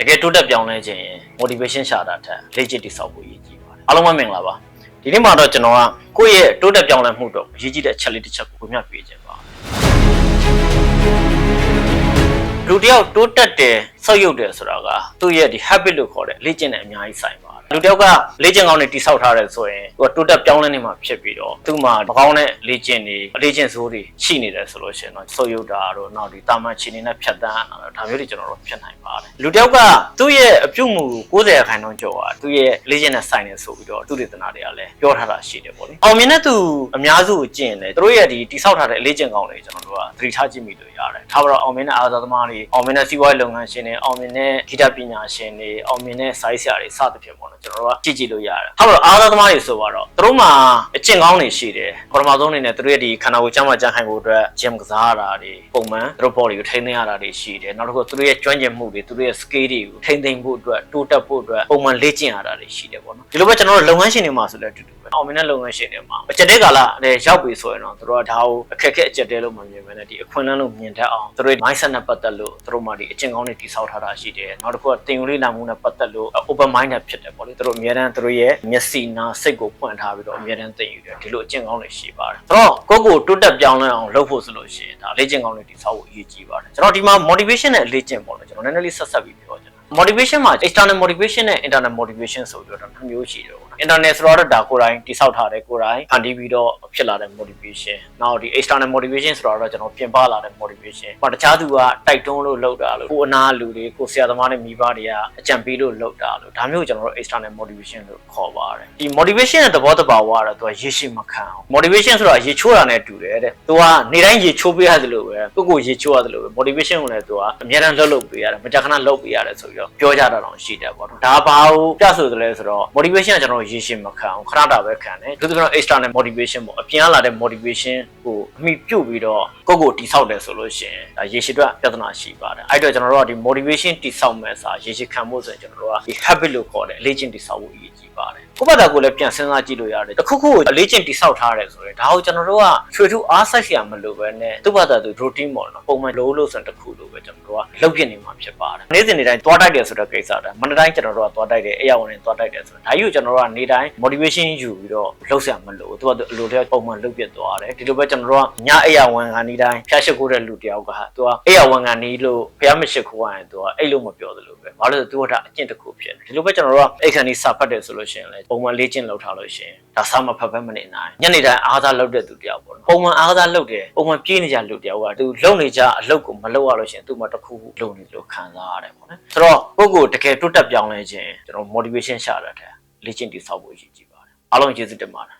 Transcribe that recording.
တကယ်တိုးတက်ပြောင်းလဲခြင်းရင် motivation ရှာတာထက်လေ့ကျင့်တိဆောက်ဖို့ရည်ကြီးပါတယ်အားလုံးပဲမင်္ဂလာပါဒီနေ့မှာတော့ကျွန်တော်ကကိုယ့်ရဲ့တိုးတက်ပြောင်းလဲမှုတော့အရေးကြီးတဲ့အချက်လေးတစ်ချက်ကိုဝင်မြပြခြင်းပါလူတစ်ယောက်တိုးတက်တယ် ဆောက်ရုပ်တယ်ဆိုတာကသူ့ရဲ့ဒီ habit လို့ခေါ်တဲ့လေ့ကျင့်တဲ့အများကြီးဆိုင်ပါတယ်လူတစ်ယောက်ကလေ့ကျင့်ကောင်းနေတိဆောက်ထားတယ်ဆိုရင်သူကတိုးတက်ပြောင်းလဲနေမှာဖြစ်ပြီးတော့သူ့မှာမကောင်းတဲ့လေ့ကျင့်တွေလေ့ကျင့်စိုးတွေရှိနေတယ်ဆိုလို့ရှိရင်တော့ဆောက်ရုပ်တာတို့နောက်ဒီတာမန်ချီနေနဲ့ဖြတ်တန်းတာတို့ဒါမျိုးတွေကျွန်တော်တို့ဖြစ်နိုင်ပါတယ်လူတစ်ယောက်ကသူ့ရဲ့အပြုတ်မှုကို90ရာခိုင်နှုန်းကျော်တာသူ့ရဲ့လေ့ကျင့်တဲ့ဆိုင်နေဆိုပြီးတော့သူတေသနာတွေကလည်းပြောထားတာရှိတယ်ပေါ့လေအောင်မြင်တဲ့သူအများစုကိုကျင့်တယ်သူတို့ရဲ့ဒီတိဆောက်ထားတဲ့လေ့ကျင့်ကောင်းတွေကျွန်တော်တို့ကသတိထားကြည့်မိလို့ရတယ်ထားပါတော့အောင်မြင်တဲ့အားသာသမားတွေအောင်မြင်တဲ့စီးပွားရေးလုပ်ငန်းရှင်တွေအောင်မြင်တဲ့ဂီတပညာရှင်တွေအောင်မြင်တဲ့စာရေးဆရာတွေစသဖြင့်ပေါ့နော်ကျွန်တော်တို့ကကြည့်ကြည့်လို့ရတယ်ထားပါတော့အားသာသမားတွေဆိုတော့သူတို့မှာအကျင့်ကောင်းတွေရှိတယ်ပထမဆုံးအနေနဲ့သူတို့ရဲ့ဒီခန္ဓာကိုယ်ကျန်းမာကြံ့ခိုင်ဖို့အတွက် gym ကစားရတာတွေပုံမှန်သူတို့ body ကိုထိန်းသိမ်းရတာတွေရှိတယ်နောက်တစ်ခုသူတို့ရဲ့ကျွမ်းကျင်မှုတွေသူတို့ရဲ့ skill တွေကိုထိန်းသိမ်းဖို့အတွက်တိုးတက်ဖို့အတွက်ပုံမှန်လေ့ကျင့်ရတာတွေရှိတယ်ပေါ့နော်ဒီလိုပဲကျွန်တော်တို့လုပ်ငန်းရှင်တွေမှာဆိုလည်းအတူတူပဲအောင်မြင်တဲ့လုပ်ငန်းရှင်တွေမှာအကျက်တဲ့ကာလနဲ့ရောက်ပြီဆိုရင်တော့သူတို့ကဒါကိုအခက်အခဲအကျက်တဲလို့မမြင်ဘဲနဲ့ဒီအခွင့်အလမ်းလို့မြင်တတ်အောင်သူတို့ရဲ့ mindset နဲ့ပတ်သက်လို့သူတို့မှဒီအကျင့်ကောင်းတွေတည်ဆောက်ထားတာရှိတယ်နောက်တစ်ခုကတင်ယူလေးလာမှုနဲ့ပတ်သက်လို့ open minded ဖြစ်တယ်ပေါ့လေသူတို့အများတန်းသူတို့ရဲ့မျက်စိနာစိတ်ကိုဖွင့်ထားပြီးတော့အများတန်းတင်ယူတယ်ဒီလိုအကျင့်ကောင်းတွေရှိပါတယ်အဲ့တော့ကိုယ့်ကိုတိုးတက်ပြောင်းလဲအောင်လုပ်ဖို့ဆိုလို့ရှိရင်ဒါလေ့ကျင့်ကောင်းတွေတည်ဆောက်ဖို့အရေးကြီးပါတယ်ကျွန်တော်ဒီမှာ motivation နဲ့လေ့ကျင့်ပေါ့လေကျွန်တော်နည်းနည်းလေးဆက်ဆက်ပြီးပြောချင်တယ် motivation မှာ external motivation နဲ့ internal motivation ဆိုပြီးတော့နှစ်မျိုးရှိတယ်ပေါ့နော် internal ဆိုတော့ဒါကိုယ်တိုင်တိဆောက်ထားတယ်ကိုယ်တိုင်ဖန်တီးပြီးတော့ဖြစ်လာတဲ့ motivation နောက်ဒီ external motivation ဆိုတော့ကျွန်တော်ပြင်ပလာတဲ့ motivation ဟောတခြားသူကတိုက်တွန်းလို့လုပ်တာလို့ကိုအနာလူတွေကိုဆရာသမားနဲ့မိဘတွေကအကြံပေးလို့လုပ်တာလို့ဒါမျိုးကိုကျွန်တော်တို့ external motivation လို့ခေါ်ပါတယ်ဒီ motivation ရဲ့သဘောတဘာဝကတော့သူကရေရှိမခံအောင် motivation ဆိုတာရေချိုးတာနဲ့တူတယ်တဲ့သူကနေတိုင်းရေချိုးပေးရတယ်လို့ပဲကိုယ့်ကိုယ်ရေချိုးရတယ်လို့ပဲ motivation ကိုလည်းသူကအများအားလှုပ်လှုပ်ပေးရတယ်မကြခဏလှုပ်ပေးရတယ်ဆိုပြီးတော့ပြောကြတာတော့ရှိတယ်ပေါ့နော်ဒါဘာကိုပြဆိုတယ်လဲဆိုတော့ motivation ကကျွန်တော်တို့ရေရှည်မခံအောင်ခဏတာပဲခံတယ်သူကတော့ external motivation ပေါ့အပြင်ကလာတဲ့ motivation ကိုအမိပြုတ်ပြီးတော့ကိုယ့်ကိုယ်တိဆောက်တယ်ဆိုလို့ရှိရင်ဒါရေရှည်အတွက်ပြဿနာရှိပါတယ်အဲ့တော့ကျွန်တော်တို့ကဒီ motivation တိဆောက်မဲ့စာရေရှည်ခံဖို့ဆိုရင်ကျွန်တော်တို့ကဒီ habit လို့ခေါ်တယ်အလေးချင်းတိဆောက်ဖို့အရေး ကြီးပါတယ်ကိုယ့်ဘာသာကိုယ်လည်းပြန်စဉ်းစားကြည့်လို့ရတယ်တစ်ခုခုကိုအလေးချင်းတိဆောက်ထားတယ်ဆိုရင်ဒါကိုကျွန်တော်တို့ကချွေထူးအားဆက်ရမလို့ပဲနဲ့သူ့ဘာသာသူ routine ပေါ့နော်ပုံမှန်လို့လို့ဆိုရင်တစ်ခုလို့ပဲကျွန်တော်တို့ကလုပ်ပြနေမှာဖြစ်ပါတယ်နေ့စဉ်နေ့တိုင်းသွားတိုက်တယ်ဆိုတဲ့ကိစ္စဒါမနေ့တိုင်းကျွန်တော်တို့ကသွားတိုက်တယ်အဲ့ရဝင်နေသွားတိုက်တယ်ဆိုတော့ဒါကြီးကိုကျွန်တော်တို့ကနေတိုင်း motivation ယူပြီးတော့လှုပ်ဆရာမလို့သူကသူအလိုတည်းပုံမှန်လုပ်ပြသွားတယ်ဒီလိုပဲကျွန်တော်တို့ကညအဲ့ရဝင်ကနေတိုင်းဖျားရှိခိုးတဲ့လူတယောက်ကဟာသူကအဲ့ရဝင်ကနေလို့ဖျားမရှိခိုးရရင်သူကအဲ့လိုမပြောသလိုပဲဘာလို့လဲဆိုသူကဒါအကျင့်တစ်ခုဖြစ်နေဒီလိုပဲကျွန်တော်တို့ကအဲ့ခါနီးစာဖတ်တယ်ဆိုလို့ရှိရင်လေပုံမှန်လေ့ကျင့်လုပ်ထားလို့ရှိရင်ဒါစာမဖတ်ဘဲမနေနိုင်ညနေတိုင်းအားစားလုပ်တဲ့သူတယောက်ပေါ့နော်ပုံမှန်အားစားလုပ်တယ်ပုံမှန်ပြေးနေကြလူတယောက်ကသူလုံနေကြအလုပ်ကိုမလုပ်ရလို့ရှိရင်သူ့မှာတစ်ခုခုလုံနေလို့ခံစားရတယ်ပေါ့နော်ဆိုတော့ကိုယ့်ကိုယ်တကယ်တိုးတက်ပြောင်းလဲခြင်းကျွန်တော် motivation ရှာရတဲ့လေ့ကျင့်တည်ဆောက်ဖို့ရည်ကြည်ပါတယ်အားလုံးကျေးဇူးတင်ပါတယ်